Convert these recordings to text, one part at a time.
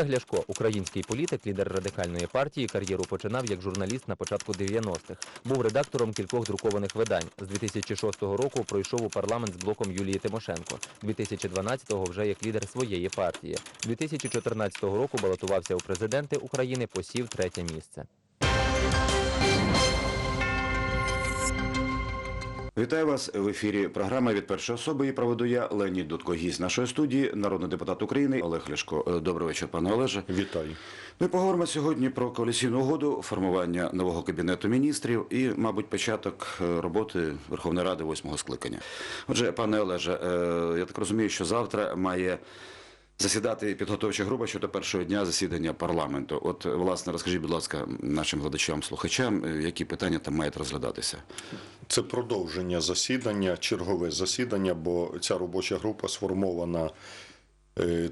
Олег Ляшко, український політик, лідер радикальної партії, кар'єру починав як журналіст на початку 90-х. Був редактором кількох друкованих видань. З 2006 року пройшов у парламент з блоком Юлії Тимошенко. 2012-го вже як лідер своєї партії. 2014 року балотувався у президенти України, посів третє місце. Вітаю вас в ефірі. Програма від першої особи і проведу я Леонід Дудко. Гість нашої студії, народний депутат України Олег Ляшко. Е, Добрий вечір, пане Олеже. Вітаю. Ми поговоримо сьогодні про коаліційну угоду, формування нового кабінету міністрів і, мабуть, початок е, роботи Верховної Ради восьмого скликання. Отже, пане Олеже, е, я так розумію, що завтра має. Засідати підготовча група щодо першого дня засідання парламенту. От, власне, розкажіть, будь ласка, нашим глядачам, слухачам, е, які питання там мають розглядатися. Це продовження засідання, чергове засідання, бо ця робоча група сформована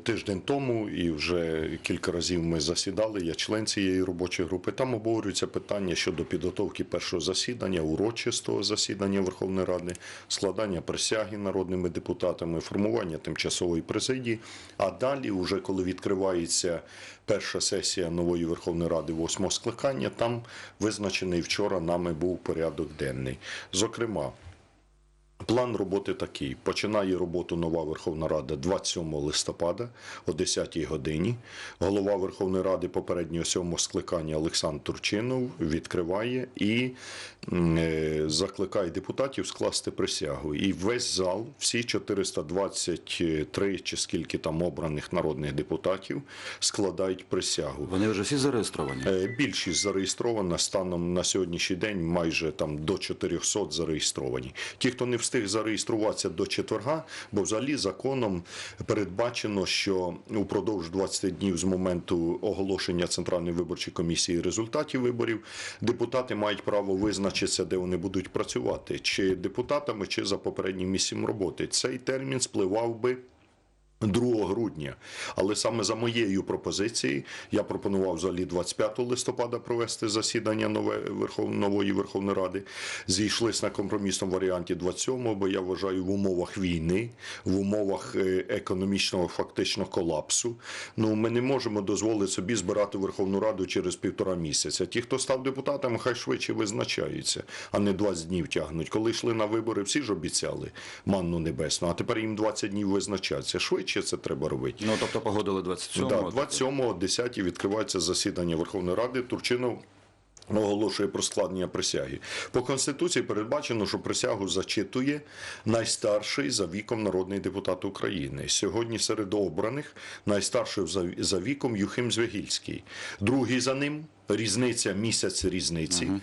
тиждень тому, і вже кілька разів ми засідали. Я член цієї робочої групи. Там обговорюються питання щодо підготовки першого засідання, урочистого засідання Верховної Ради, складання присяги народними депутатами, формування тимчасової президії. А далі, вже коли відкривається перша сесія нової Верховної Ради восьмого скликання, там визначений вчора нами був порядок денний. Зокрема. План роботи такий: починає роботу нова Верховна Рада 27 листопада о 10 годині. Голова Верховної Ради попереднього сьомого скликання Олександр Турчинов відкриває і е, закликає депутатів скласти присягу. І весь зал, всі 423 чи скільки там обраних народних депутатів, складають присягу. Вони вже всі зареєстровані. Е, Більшість зареєстрована станом на сьогоднішній день майже там до 400 зареєстровані. Ті, хто не встиг зареєструватися до четверга, бо взагалі законом передбачено, що упродовж 20 днів з моменту оголошення Центральної виборчої комісії результатів виборів депутати мають право визначитися, де вони будуть працювати, чи депутатами, чи за попереднім місцем роботи. Цей термін спливав би. 2 грудня. Але саме за моєю пропозицією я пропонував взагалі 25 листопада провести засідання нове Верхов... нової Верховної Ради. Зійшлись на компромісному варіанті 27, бо я вважаю в умовах війни, в умовах е, економічного фактично колапсу. Ну ми не можемо дозволити собі збирати Верховну Раду через півтора місяця. Ті, хто став депутатом, хай швидше визначаються, а не 20 днів тягнуть. Коли йшли на вибори, всі ж обіцяли манну небесну, а тепер їм 20 днів визначатися. Швидше це треба робити. Ну, тобто погодили 27-го. Да, 27-го, 10 відкривається засідання Верховної Ради. Турчинов оголошує про складення присяги. По Конституції передбачено, що присягу зачитує найстарший за віком народний депутат України. Сьогодні серед обраних найстарший за- віком Юхим Звягільський. Другий за ним різниця місяць різниці. Е,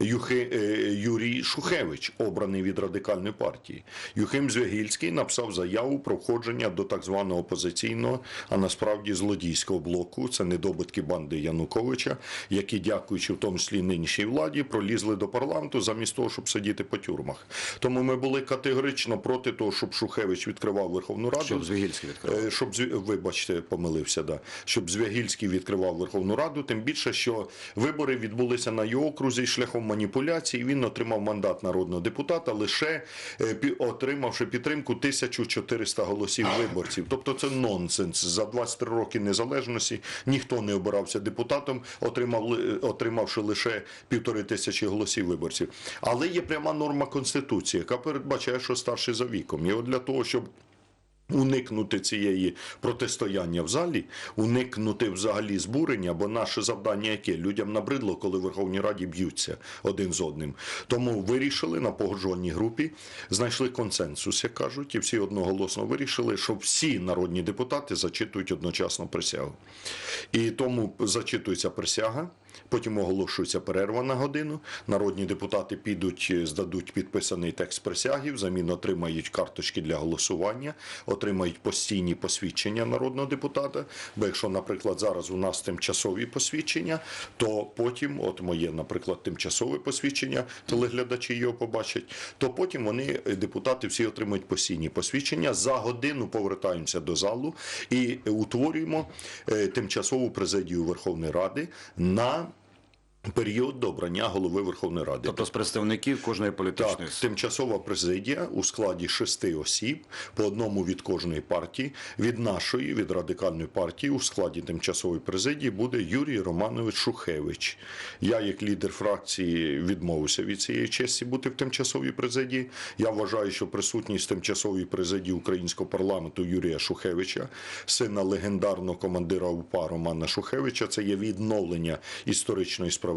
Юрій Шухевич, обраний від радикальної партії. Юхим Звягільський написав заяву про входження до так званого опозиційного, а насправді злодійського блоку. Це недобитки банди Януковича, які, дякуючи в тому числі нинішній владі, пролізли до парламенту замість того, щоб сидіти по тюрмах. Тому ми були категорично проти того, щоб Шухевич відкривав Верховну Раду. Щоб Звягільський відкривав. Е, Щоб вибачте, помилився, да. щоб Звягільський відкривав Верховну Раду, тим більше, що вибори відбулися на його окрузі шляхом маніпуляцій. Він отримав мандат народного депутата, лише е, отримавши підтримку 1400 голосів виборців. Тобто це нонсенс. За 23 роки незалежності ніхто не обирався депутатом, отримав отримавши лише півтори тисячі голосів виборців. Але є пряма норма конституції, яка передбачає, що старший за віком. От для того, щоб Уникнути цієї протистояння в залі, уникнути взагалі збурення, бо наше завдання яке? Людям набридло, коли в Верховній Раді б'ються один з одним. Тому вирішили на погоджувальній групі, знайшли консенсус, як кажуть, і всі одноголосно вирішили, що всі народні депутати зачитують одночасно присягу. І тому зачитується присяга. Потім оголошується перерва на годину. Народні депутати підуть, е, здадуть підписаний текст присяги, взамін отримають карточки для голосування, отримають постійні посвідчення народного депутата. Бо якщо, наприклад, зараз у нас тимчасові посвідчення, то потім, от моє, наприклад, тимчасове посвідчення, телеглядачі його побачать, то потім вони, е, депутати, всі отримують постійні посвідчення. За годину повертаємося до залу і утворюємо е, тимчасову президію Верховної Ради на період до обрання голови Верховної Ради. Тобто з представників кожної політичної Так, тимчасова президія у складі шести осіб, по одному від кожної партії. Від нашої, від радикальної партії, у складі тимчасової президії буде Юрій Романович Шухевич. Я, як лідер фракції, відмовився від цієї честі бути в тимчасовій президії. Я вважаю, що присутність в тимчасовій президії українського парламенту Юрія Шухевича, сина легендарного командира УПА Романа Шухевича, це є відновлення історичної справедливості,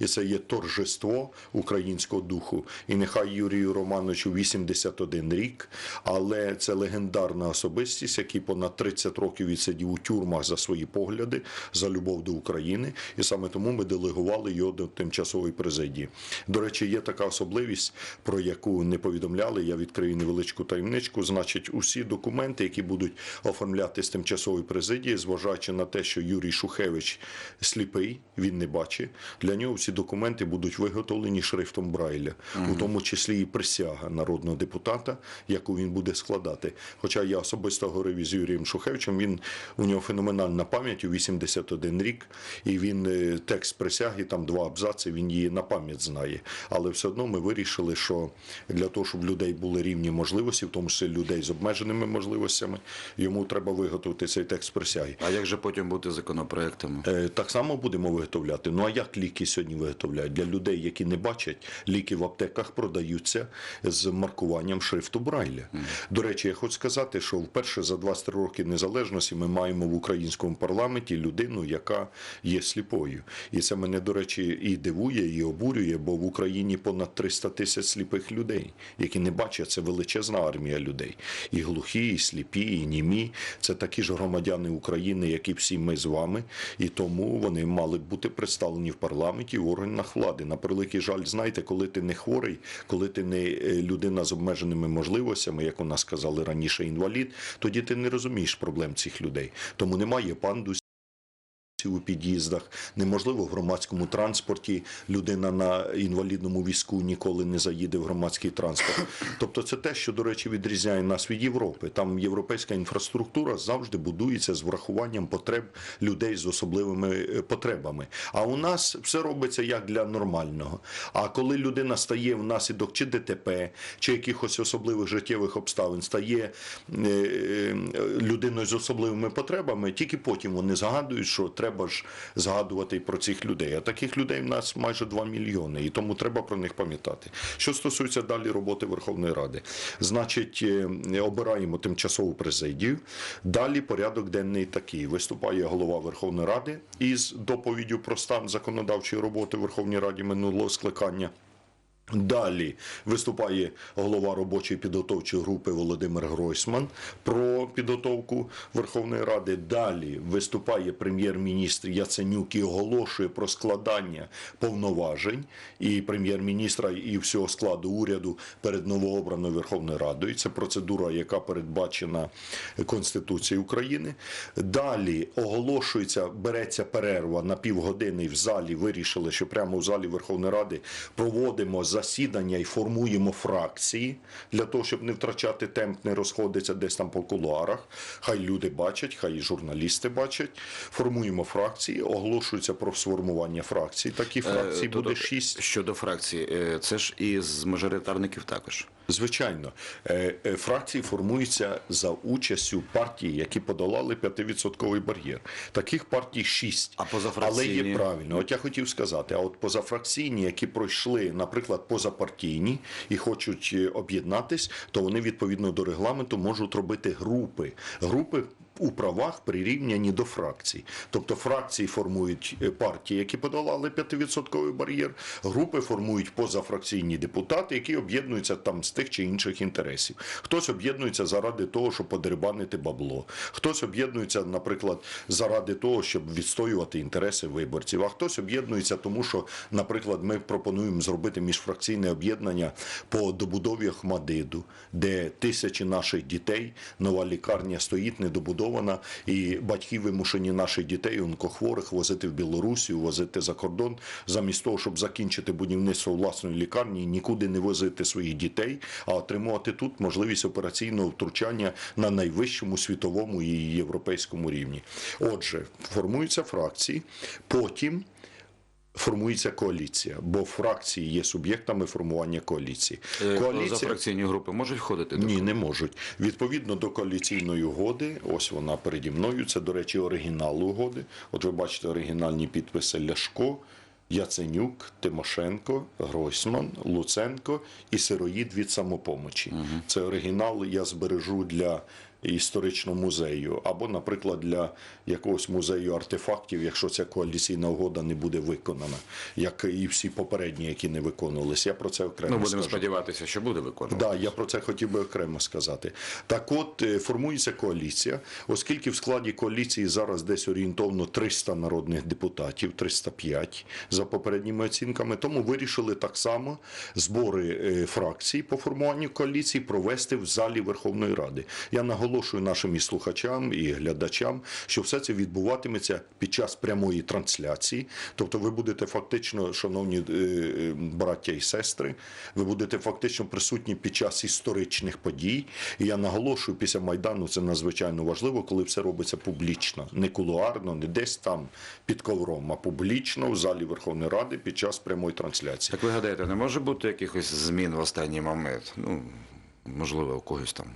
і це є торжество українського духу. І нехай Юрію Романовичу 81 рік, але це легендарна особистість, який понад 30 років відсидів у тюрмах за свої погляди, за любов до України. І саме тому ми делегували його до тимчасової президії. До речі, є така особливість, про яку не повідомляли. Я відкрию невеличку таємничку. Значить, усі документи, які будуть оформляти з тимчасової президії, зважаючи на те, що Юрій Шухевич сліпий, він не бачить. Для нього всі документи будуть виготовлені шрифтом Брайля, у тому числі і присяга народного депутата, яку він буде складати. Хоча я особисто говорив із Юрієм Шухевичем, він у нього феноменальна пам'ять у 81 рік, і він е, текст присяги, там два абзаци, він її на пам'ять знає. Але все одно ми вирішили, що для того, щоб людей були рівні можливості, в тому числі людей з обмеженими можливостями, йому треба виготовити цей текст присяги. А як же потім бути законопроектами? Е, Так само будемо виготовляти. Ну а як ліки сьогодні виготовляють? Для людей, які не бачать, ліки в аптеках продаються з маркуванням шрифту Брайля. До речі, я хочу сказати, що вперше за 23 роки незалежності ми маємо в українському парламенті людину, яка є сліпою. І це мене, до речі, і дивує, і обурює, бо в Україні понад 300 тисяч сліпих людей, які не бачать. Це величезна армія людей. І глухі, і сліпі, і німі. Це такі ж громадяни України, як і всі ми з вами. І тому вони мали б бути представлені в парламенті в органах влади. На превеликий жаль, знаєте, коли ти не хворий, коли ти не е, людина з обмеженими можливостями, як у нас казали раніше, інвалід, тоді ти не розумієш проблем цих людей. Тому немає пандусів у під'їздах, неможливо в громадському транспорті. Людина на інвалідному візку ніколи не заїде в громадський транспорт. Тобто, це те, що, до речі, відрізняє нас від Європи. Там європейська інфраструктура завжди будується з врахуванням потреб людей з особливими е, потребами. А у нас все робиться як для нормального. А коли людина стає внаслідок чи ДТП, чи якихось особливих життєвих обставин, стає е, е, людиною з особливими потребами, тільки потім вони згадують, що треба ж згадувати і про цих людей. А таких людей в нас майже 2 мільйони, і тому треба про них пам'ятати. Що стосується далі роботи Верховної Ради, значить, е, обираємо тимчасову президію. Далі порядок денний такий: виступає голова Верховної Ради із доповіддю про стан законодавчої роботи в Верховній Раді минулого скликання. Далі виступає голова робочої підготовчої групи Володимир Гройсман про підготовку Верховної Ради. Далі виступає прем'єр-міністр Яценюк і оголошує про складання повноважень і прем'єр-міністра і всього складу уряду перед новообраною Верховною Радою. Це процедура, яка передбачена Конституцією України. Далі оголошується, береться перерва на півгодини в залі. Вирішили, що прямо в залі Верховної Ради проводимо засідання і формуємо фракції для того, щоб не втрачати темп, не розходиться десь там по кулуарах. Хай люди бачать, хай і журналісти бачать. Формуємо фракції, оголошується про сформування фракцій. Такі фракції Е, буде шість. Щодо фракції, е, це ж і з мажоритарників також. Звичайно, Е, е, фракції формуються за участю партій, які подолали 5-відсотковий бар'єр. Таких партій шість. А Але є правильно. От я хотів сказати, а от позафракційні, які пройшли, наприклад, позапартійні і хочуть е, об'єднатись, то вони відповідно до регламенту можуть робити групи. Групи у правах прирівняні до фракцій. Тобто фракції формують е, партії, які подолали 5% бар'єр, групи формують позафракційні депутати, які об'єднуються там з тих чи інших інтересів. Хтось об'єднується заради того, щоб подерибанити бабло. Хтось об'єднується, наприклад, заради того, щоб відстоювати інтереси виборців. А хтось об'єднується, тому що, наприклад, ми пропонуємо зробити міжфракційне об'єднання по добудові Ахмадиду, де тисячі наших дітей, нова лікарня стоїть недобудована, і батьки вимушені наших дітей, онкохворих, возити в Білорусі, возити за кордон, замість того, щоб закінчити будівництво власної лікарні, нікуди не возити своїх дітей, а отримувати тут можливість операційного втручання на найвищому світовому і європейському рівні. Отже, формуються фракції, потім формується коаліція, бо фракції є суб'єктами формування коаліції. Е, Позафракційні групи можуть входити до Ні, не можуть. Відповідно до коаліційної угоди, ось вона переді мною. Це, до речі, оригінал угоди. От ви бачите оригінальні підписи Ляшко, Яценюк, Тимошенко, Гройсман, Луценко і Сироїд від самопомочі. Це оригінал я збережу для історичного музею, або, наприклад, для якогось музею артефактів, якщо ця коаліційна угода не буде виконана, як і всі попередні, які не виконувалися. Я про це окремо Ну, будемо скажу. сподіватися, що буде виконано. Да, я про це хотів би окремо сказати. Так от е, формується коаліція, оскільки в складі коаліції зараз десь орієнтовно 300 народних депутатів, 305 за попередніми оцінками, тому вирішили так само збори е, фракцій по формуванню коаліції провести в залі Верховної Ради. Я наголошую нашим і слухачам, і глядачам, що все це відбуватиметься під час прямої трансляції. Тобто, ви будете фактично, шановні е, е, браття і сестри, ви будете фактично присутні під час історичних подій. І я наголошую, після Майдану це надзвичайно важливо, коли все робиться публічно, не кулуарно, не десь там під ковром, а публічно в залі Верховної Ради під час прямої трансляції. Так ви гадаєте, не може бути якихось змін в останній момент? Ну, можливо, у когось там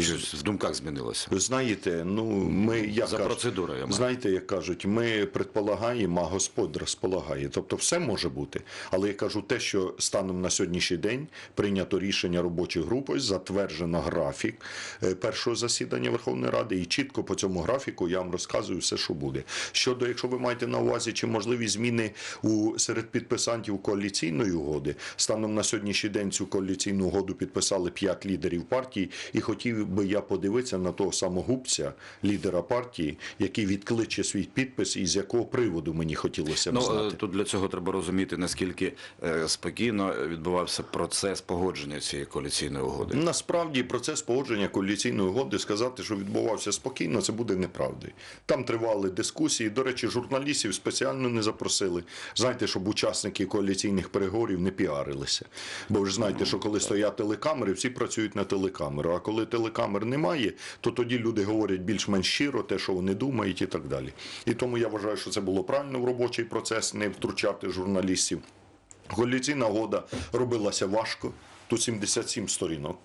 щось в думках змінилося. Ви знаєте, ну ми як За процедурою, я знаєте, як кажуть, ми предполагаємо, а Господь розполагає. Тобто, все може бути. Але я кажу, те, що станом на сьогоднішній день прийнято рішення робочої групи, затверджено графік е, першого засідання Верховної Ради, і чітко по цьому графіку я вам розказую все, що буде. Щодо, якщо ви маєте на увазі, чи можливі зміни у серед підписантів коаліційної угоди, станом на сьогоднішній день цю коаліційну угоду підписали п'ять лідерів партії, і хотів би я подивитися на того самогубця, лідера партії, який відкличе свій підпис, і з якого приводу мені хотілося б Ну, е, знати. тут для цього треба розуміти, наскільки е, спокійно відбувався процес погодження цієї коаліційної угоди. Насправді процес погодження коаліційної угоди сказати, що відбувався спокійно, це буде неправдою. Там тривали дискусії. До речі, журналістів спеціально не запросили. Знаєте, щоб учасники коаліційних переговорів не піарилися. Бо ви ж знаєте, що коли стоять телекамери, всі працюють на телекамеру. А коли телекамер немає, то тоді люди говорять більш-менш щиро те, що вони думають, і так далі. І тому я вважаю, що це було правильно в робочий процес, не втручати журналістів. Коаліційна нагода робилася важко. Тут 77 сторінок.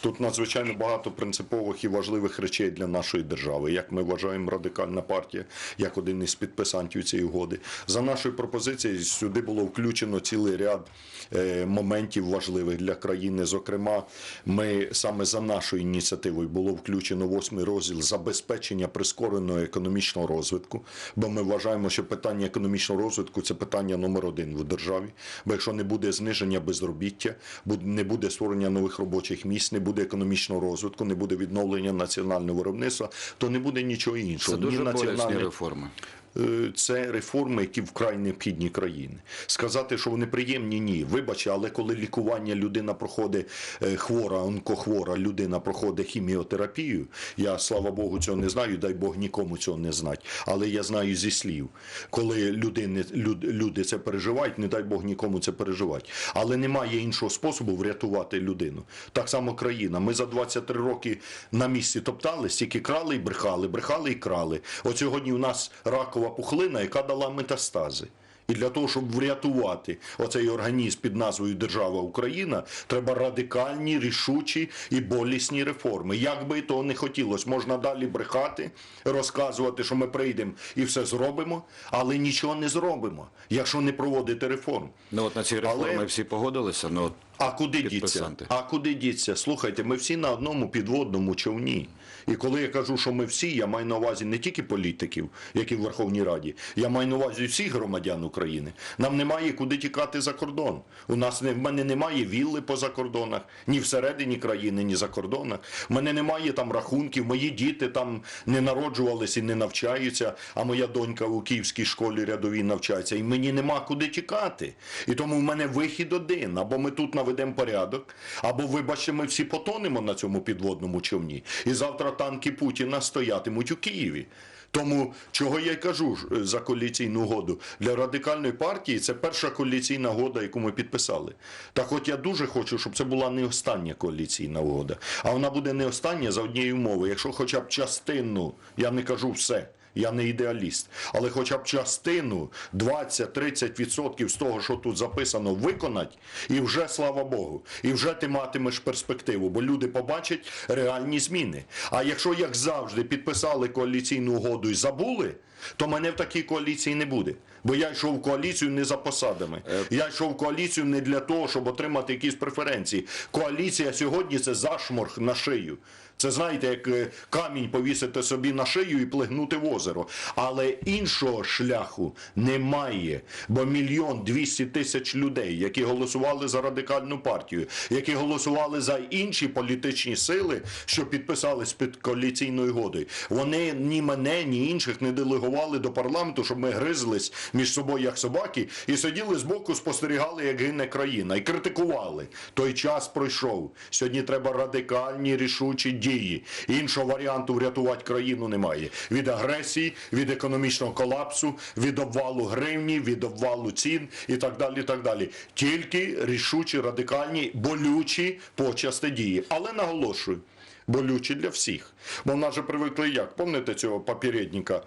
Тут надзвичайно багато принципових і важливих речей для нашої держави. Як ми вважаємо, радикальна партія, як один із підписантів цієї угоди. За нашою пропозицією, сюди було включено цілий ряд е, моментів важливих для країни. Зокрема, ми саме за нашою ініціативою було включено восьмий розділ забезпечення прискореного економічного розвитку. Бо ми вважаємо, що питання економічного розвитку це питання номер один в державі. Бо якщо не буде зниження безробіття, не буде створення нових робочих місць, не буде економічного розвитку, не буде відновлення національного виробництва, то не буде нічого іншого. Це дуже Ні національні реформи. Е, це реформи, які вкрай необхідні країни. Сказати, що вони приємні, ні. Вибачте, але коли лікування людина проходить е, хвора, онкохвора людина проходить хіміотерапію, я слава Богу цього не знаю, дай Бог нікому цього не знати. Але я знаю зі слів, коли людини, люд, люди це переживають, не дай Бог нікому це переживати. Але немає іншого способу врятувати людину. Так само країна. Ми за 23 роки на місці топтались, тільки крали і брехали, брехали і крали. От сьогодні у нас ракова пухлина, яка дала метастази. І для того, щоб врятувати оцей організм під назвою Держава Україна, треба радикальні, рішучі і болісні реформи. Як би того не хотілося, можна далі брехати, розказувати, що ми прийдемо і все зробимо, але нічого не зробимо, якщо не проводити реформ. Ну от на ці реформи Але- всі погодилися. Ну, от А куди діться? А куди діться? Слухайте, ми всі на одному підводному човні. І коли я кажу, що ми всі, я маю на увазі не тільки політиків, які в Верховній Раді, я маю на увазі всіх громадян України. Нам немає куди тікати за кордон. У нас не в мене немає вілли по закордонах, ні всередині країни, ні за кордонах. У мене немає там рахунків. Мої діти там не народжувалися і не навчаються. А моя донька у київській школі рядовій навчається. І мені нема куди тікати. І тому в мене вихід один. Або ми тут наведемо порядок, або, вибачте, ми всі потонемо на цьому підводному човні. І завтра танки Путіна стоятимуть у Києві. Тому чого я й кажу е, за коаліційну угоду для радикальної партії це перша коаліційна угода, яку ми підписали. Так от я дуже хочу, щоб це була не остання коаліційна угода, а вона буде не остання за однією умовою. Якщо хоча б частину, я не кажу все. Я не ідеаліст, але хоча б частину 20-30% з того, що тут записано, виконать, і вже слава Богу, і вже ти матимеш перспективу, бо люди побачать реальні зміни. А якщо, як завжди, підписали коаліційну угоду і забули, то мене в такій коаліції не буде. Бо я йшов в коаліцію не за посадами. Я йшов в коаліцію не для того, щоб отримати якісь преференції. Коаліція сьогодні це зашморг на шию. Це знаєте, як е, камінь повісити собі на шию і плигнути в озеро. Але іншого шляху немає. Бо мільйон двісті тисяч людей, які голосували за радикальну партію, які голосували за інші політичні сили, що підписались під коаліційною угодою, вони ні мене, ні інших не делегували до парламенту, щоб ми гризлись між собою як собаки, і сиділи збоку, спостерігали, як гине країна, і критикували. Той час пройшов. Сьогодні треба радикальні рішучі дії. Іншого варіанту врятувати країну немає. Від агресії, від економічного колапсу, від обвалу гривні, від обвалу цін і так далі. і так далі. Тільки рішучі, радикальні, болючі почасти дії. Але наголошую, болючі для всіх. Бо в нас же привикли як? Помните цього попередника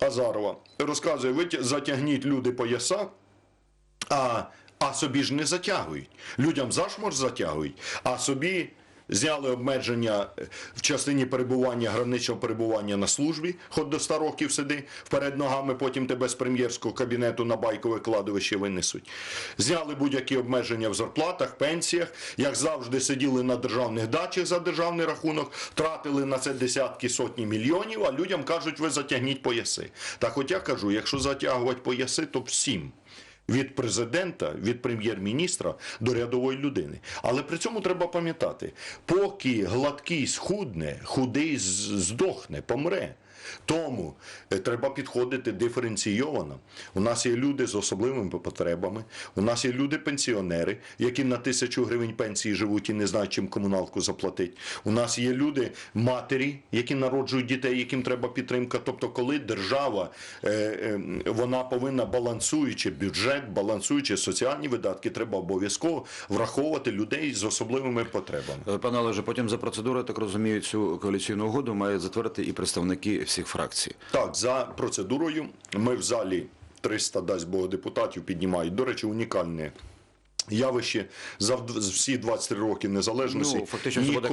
Азарова? Розказує, ви затягніть люди пояса, а, а собі ж не затягують. Людям зашмор затягують, а собі зняли обмеження е, в частині перебування, граничного перебування на службі, хоч до 100 років сиди, вперед ногами потім тебе з прем'єрського кабінету на байкове кладовище винесуть. Зняли будь-які обмеження в зарплатах, пенсіях, як завжди сиділи на державних дачах за державний рахунок, тратили на це десятки сотні мільйонів, а людям кажуть, ви затягніть пояси. От я кажу, якщо затягувати пояси, то всім від президента, від прем'єр-міністра до рядової людини. Але при цьому треба пам'ятати, поки гладкий схудне, худий здохне, помре. Тому е, треба підходити диференційовано. У нас є люди з особливими потребами, у нас є люди пенсіонери, які на тисячу гривень пенсії живуть і не знають, чим комуналку заплатити. У нас є люди матері, які народжують дітей, яким треба підтримка. Тобто, коли держава е, е, вона повинна балансуючи бюджет, балансуючи соціальні видатки, треба обов'язково враховувати людей з особливими потребами. Пане Олеже, потім за процедурою, так розумію, цю коаліційну угоду мають затвердити і представники всіх фракцій. Так, за процедурою ми в залі 300, дасть Бог, депутатів піднімають. До речі, унікальне явище за всі 23 роки незалежності. Ну, фактично, буде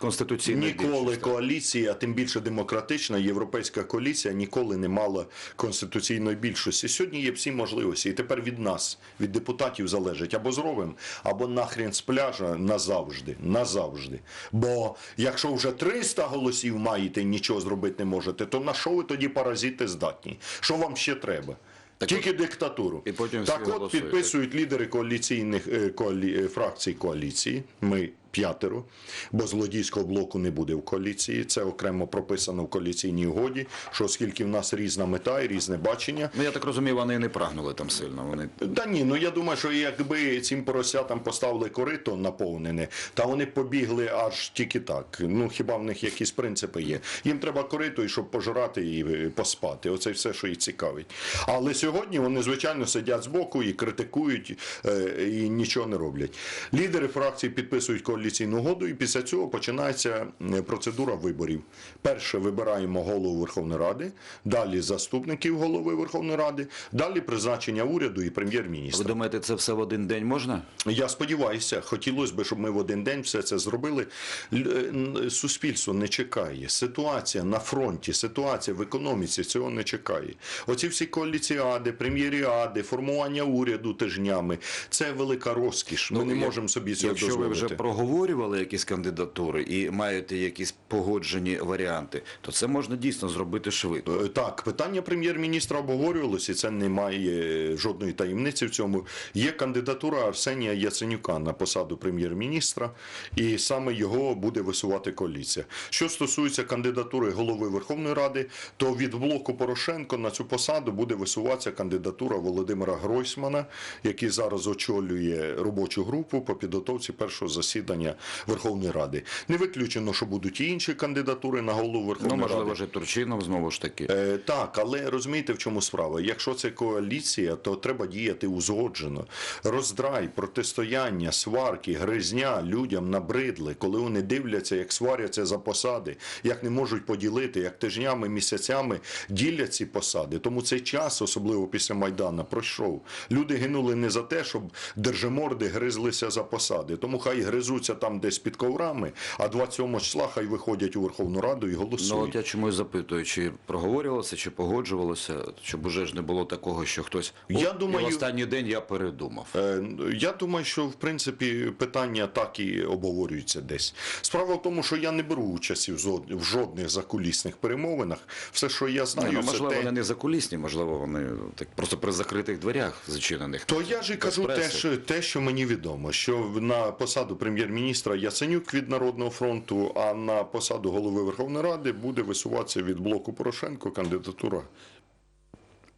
конституційна Ніколи більшість, коаліція, а тим більше демократична європейська коаліція ніколи не мала конституційної більшості. Сьогодні є всі можливості. І тепер від нас, від депутатів залежить або зробимо, або нахрен з пляжа назавжди. Назавжди. Бо якщо вже 300 голосів маєте і нічого зробити не можете, то на що ви тоді паразити здатні? Що вам ще треба? Тільки диктатуру. і потім так от голосують. підписують лідери коаліційних е, коалі, е, фракцій коаліції. Ми п'ятеро, бо злодійського блоку не буде в коаліції. Це окремо прописано в коаліційній угоді, що оскільки в нас різна мета і різне бачення. Ну я так розумію, вони не прагнули там сильно. Вони Та ні, ну я думаю, що якби цим поросятам поставили корито наповнене, та вони побігли аж тільки так. Ну хіба в них якісь принципи є? Їм треба корито, і щоб пожирати і е, поспати. Оце все, що їх цікавить. Але сьогодні вони, звичайно, сидять збоку і критикують е, і нічого не роблять. Лідери фракцій підписують коаліційну угоду, і після цього починається е, процедура виборів. Перше вибираємо голову Верховної Ради, далі заступників голови Верховної Ради, далі призначення уряду і ви прем'єр-міністра. думаєте, це все в один день можна? Я сподіваюся, хотілося б, щоб ми в один день все це зробили. Е, Суспільство не чекає. Ситуація на фронті, ситуація в економіці цього не чекає. Оці всі коаліціади, прем'єріади, формування уряду тижнями це велика розкіш. Ми Ну, не як- можемо собі цього Якщо ви дозволити. вже проговорювали якісь кандидатури і маєте якісь погоджені варіанти, то це можна дійсно зробити швидко. Е, Так, питання прем'єр-міністра обговорювалося, і це немає жодної таємниці в цьому. Є кандидатура Арсенія Яценюка на посаду прем'єр-міністра, і саме його буде висувати коаліція. Що стосується кандидатури голови Верховної Ради, то від блоку Порошенко на цю посаду буде висуватися кандидатура Володимира Гройсмана, який зараз очолює робочу групу по підготовці першого засідання скликання Верховної Ради. Не виключено, що будуть і інші кандидатури на голову Верховної Ну, можливо, Ради. вже Турчинов знову ж таки. Е, так, але розумієте, в чому справа? Якщо це коаліція, то треба діяти узгоджено. Роздрай, протистояння, сварки, гризня людям набридли, коли вони дивляться, як сваряться за посади, як не можуть поділити, як тижнями, місяцями ділять ці посади. Тому цей час, особливо після Майдана, пройшов. Люди гинули не за те, щоб держиморди гризлися за посади. Тому хай гризуться там десь під коврами, а 27 числа хай виходять у Верховну Раду і голосують. Ну от я чомусь запитую, чи проговорювалося, чи погоджувалося, щоб уже ж не було такого, що хтось Я «О, думаю- і в останній день я передумав. Е, Я думаю, що в принципі питання так і обговорюються десь. Справа в тому, що я не беру участі в жодних закулісних перемовинах. Все, що я Ні, знаю, ну, це можливо, те, вони не закулісні, можливо, вони так просто при закритих дверях зачинених. То я ж і кажу те що, те, що мені відомо, що на посаду прем'єр-міністра Яценюк від Народного фронту, а на посаду голови Верховної Ради буде висуватися від блоку Порошенко кандидатура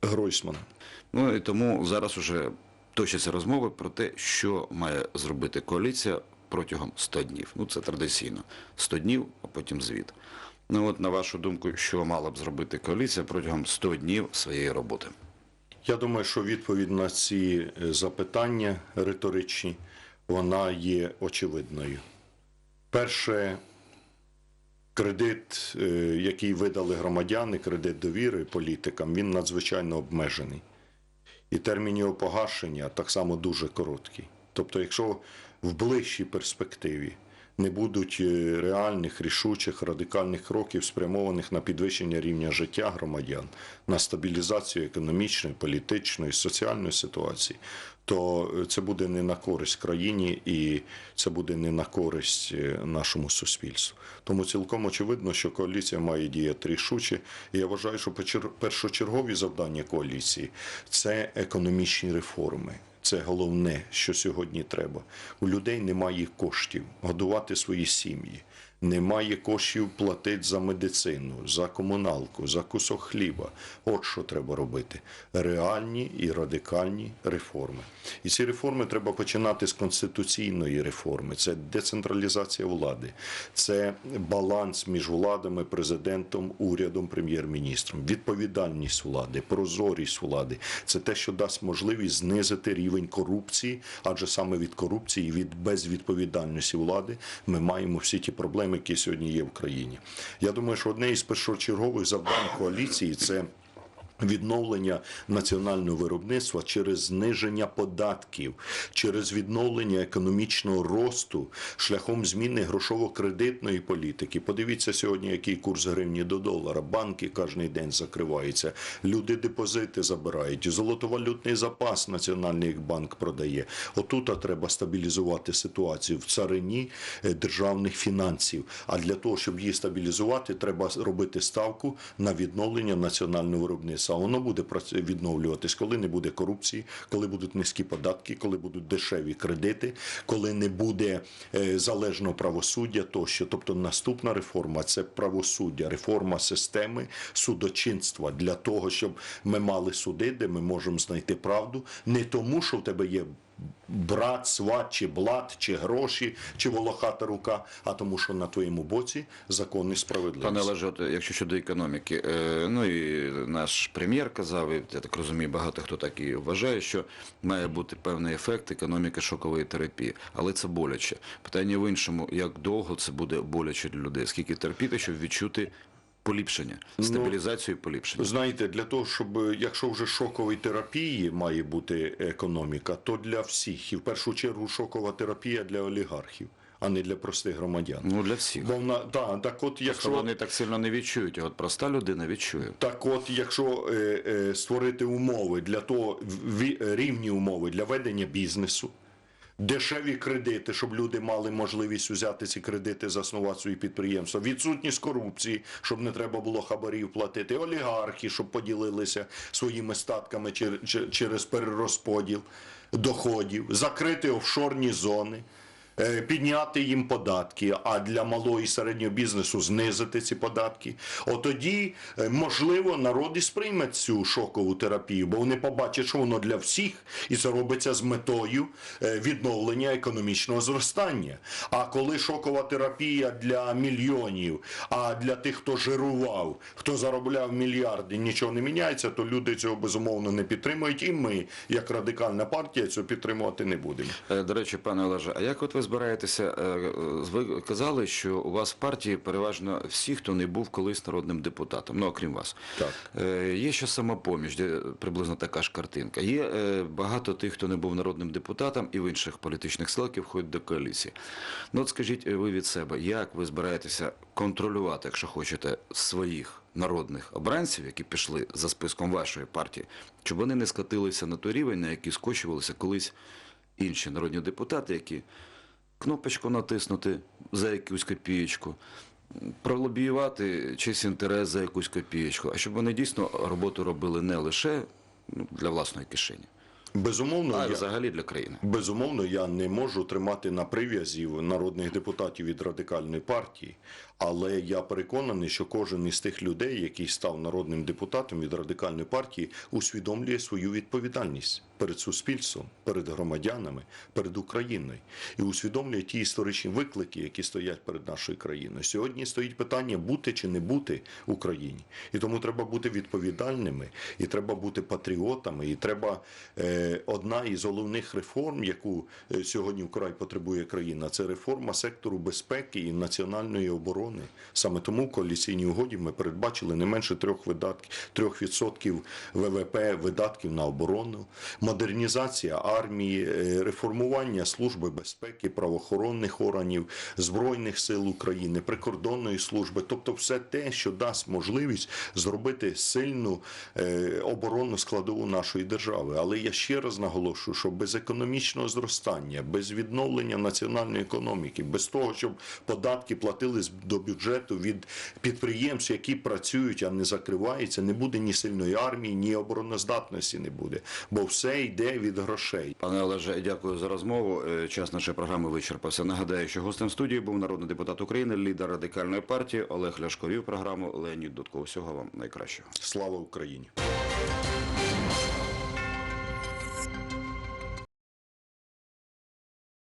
Гройсмана. Ну і тому зараз уже точаться розмови про те, що має зробити коаліція протягом 100 днів. Ну це традиційно. 100 днів, а потім звіт. Ну от на вашу думку, що мала б зробити коаліція протягом 100 днів своєї роботи? Я думаю, що відповідь на ці е, запитання риторичні, вона є очевидною. Перше, кредит, е, який видали громадяни, кредит довіри політикам, він надзвичайно обмежений. І термін його погашення так само дуже короткий. Тобто, якщо в ближчій перспективі не будуть е, реальних, рішучих, радикальних кроків, спрямованих на підвищення рівня життя громадян, на стабілізацію економічної, політичної, соціальної ситуації, то е, це буде не на користь країні і це буде не на користь е, нашому суспільству. Тому цілком очевидно, що коаліція має діяти рішуче. І я вважаю, що першочергові завдання коаліції це економічні реформи. Це головне, що сьогодні треба. У людей немає коштів годувати свої сім'ї, немає коштів платити за медицину, за комуналку, за кусок хліба. От що треба робити: реальні і радикальні реформи. І ці реформи треба починати з конституційної реформи. Це децентралізація влади, це баланс між владами, президентом, урядом, прем'єр-міністром, відповідальність влади, прозорість влади. Це те, що дасть можливість знизити рівень корупції, адже саме від корупції від безвідповідальності влади ми маємо всі ті проблеми, які сьогодні є в країні. Я думаю, що одне із першочергових завдань коаліції це. Відновлення національного виробництва через зниження податків, через відновлення економічного росту шляхом зміни грошово-кредитної політики. Подивіться сьогодні, який курс гривні до долара. Банки кожен день закриваються, люди депозити забирають. Золотовалютний запас Національний банк продає. Отут треба стабілізувати ситуацію в царині е, державних фінансів. А для того, щоб її стабілізувати, треба робити ставку на відновлення національного виробництва. А Воно буде відновлюватись, коли не буде корупції, коли будуть низькі податки, коли будуть дешеві кредити, коли не буде е, залежного правосуддя тощо. Тобто наступна реформа це правосуддя, реформа системи судочинства для того, щоб ми мали суди, де ми можемо знайти правду, не тому, що в тебе є брат, сват, чи блат, чи гроші, чи волохата рука, а тому, що на твоєму боці закон і справедливість. Пане Олеже, от, якщо щодо економіки, е, ну і наш прем'єр казав, і я так розумію, багато хто так і вважає, що має бути певний ефект економіки шокової терапії, але це боляче. Питання в іншому, як довго це буде боляче для людей, скільки терпіти, щоб відчути поліпшення, стабілізацію і поліпшення. Знаєте, для того, щоб якщо вже шокової терапії має бути економіка, то для всіх і в першу чергу шокова терапія для олігархів, а не для простих громадян. Ну для всіх. Бо вона да, так, от Якщо якщо вони так сильно не відчують, а от проста людина відчує. Так от, якщо е, е, створити умови для того, ві- рівні умови для ведення бізнесу, дешеві кредити, щоб люди мали можливість взяти ці кредити, заснувати свої підприємства, відсутність корупції, щоб не треба було хабарів платити, олігархи, щоб поділилися своїми статками чер- чер- через перерозподіл доходів, закрити офшорні зони. Е, підняти їм податки, а для малого і середнього бізнесу знизити ці податки, от тоді, е, можливо, народ і сприйме цю шокову терапію, бо вони побачать, що воно для всіх, і це робиться з метою е, відновлення економічного зростання. А коли шокова терапія для мільйонів, а для тих, хто жирував, хто заробляв мільярди, нічого не міняється, то люди цього безумовно не підтримують, і ми, як радикальна партія, цього підтримувати не будемо. До речі, пане Олеже, а як от ви збираєтеся? е, Ви казали, що у вас в партії переважно всі, хто не був колись народним депутатом, ну окрім вас. Так. Е, Є ще самопоміч, де приблизно така ж картинка. Є е, багато тих, хто не був народним депутатом і в інших політичних силах, входять до коаліції. Ну от скажіть ви від себе, як ви збираєтеся контролювати, якщо хочете, своїх народних обранців, які пішли за списком вашої партії, щоб вони не скотилися на той рівень, на який скочувалися колись інші народні депутати, які кнопочку натиснути за якусь копієчку, пролобіювати чийсь інтерес за якусь копієчку, а щоб вони дійсно роботу робили не лише ну, для власної кишені, Безумовно, а я... взагалі для країни. Безумовно, я не можу тримати на прив'язі народних депутатів від радикальної партії, але я переконаний, що кожен із тих людей, який став народним депутатом від радикальної партії, усвідомлює свою відповідальність перед суспільством, перед громадянами, перед Україною і усвідомлює ті історичні виклики, які стоять перед нашою країною. Сьогодні стоїть питання бути чи не бути Україні, і тому треба бути відповідальними, і треба бути патріотами, і треба е, одна із головних реформ, яку е, сьогодні вкрай потребує країна, це реформа сектору безпеки і національної оборони. Саме тому в коаліційній угоді ми передбачили не менше трьох видатків, трьох відсотків ВВП видатків на оборону, модернізація армії, е, реформування служби безпеки, правоохоронних органів, збройних сил України, прикордонної служби, тобто все те, що дасть можливість зробити сильну е, оборонну складову нашої держави. Але я ще раз наголошую, що без економічного зростання, без відновлення національної економіки, без того, щоб податки платили з- до бюджету від підприємств, які працюють, а не закриваються, не буде ні сильної армії, ні обороноздатності не буде, бо все йде від грошей. Пане Олеже, дякую за розмову. Е, Час нашої програми вичерпався. Нагадаю, що гостем студії був народний депутат України, лідер радикальної партії Олег Ляшко. Вів програму Леонід Дудко. Всього вам найкращого. Слава Україні!